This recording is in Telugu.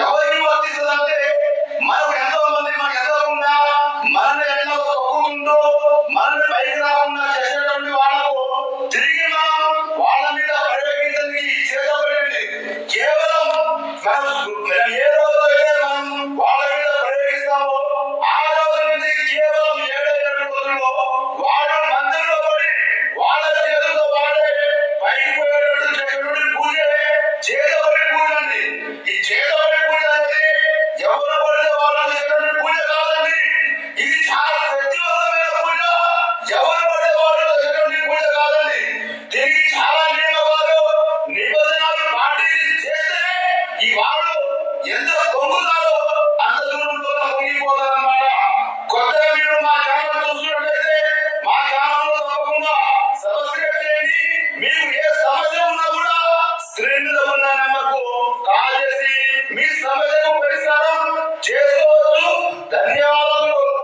ఎవరికి వర్తిస్తుందంటే మనకు ఎంతో మంది మనకు ఎదగకుండా మనల్ని ఎట్లా తొక్కుకుంటూ మనల్ని పైకి రాకుండా చేసేటువంటి వాళ్ళకు తిరిగి మనం వాళ్ళ మీద పర్యవేక్షించడానికి చేతబడింది కేవలం మనం ఏ రోజు అయితే మనం వాళ్ళ మీద పర్యవేక్షిస్తామో ఆ రోజు నుంచి కేవలం ఏడైన రోజుల్లో వాళ్ళ మందిలో పడి వాళ్ళ చేతులతో వాళ్ళే పైకి పోయేటట్టు చేసేటువంటి పూజ చేతబడి పూజ అండి ఈ చేతబడి వాళ్ళు అంత దూరంతో పొంగిపోతారన్నమాట కొత్తగా మీరు మా ఛానల్ చూసినట్లయితే మా ఛానల్ తప్పకుండా సబ్స్క్రైబ్ చేయండి. మీకు ఏ సమస్య మీ సమస్యకు పరిష్కారం చేసి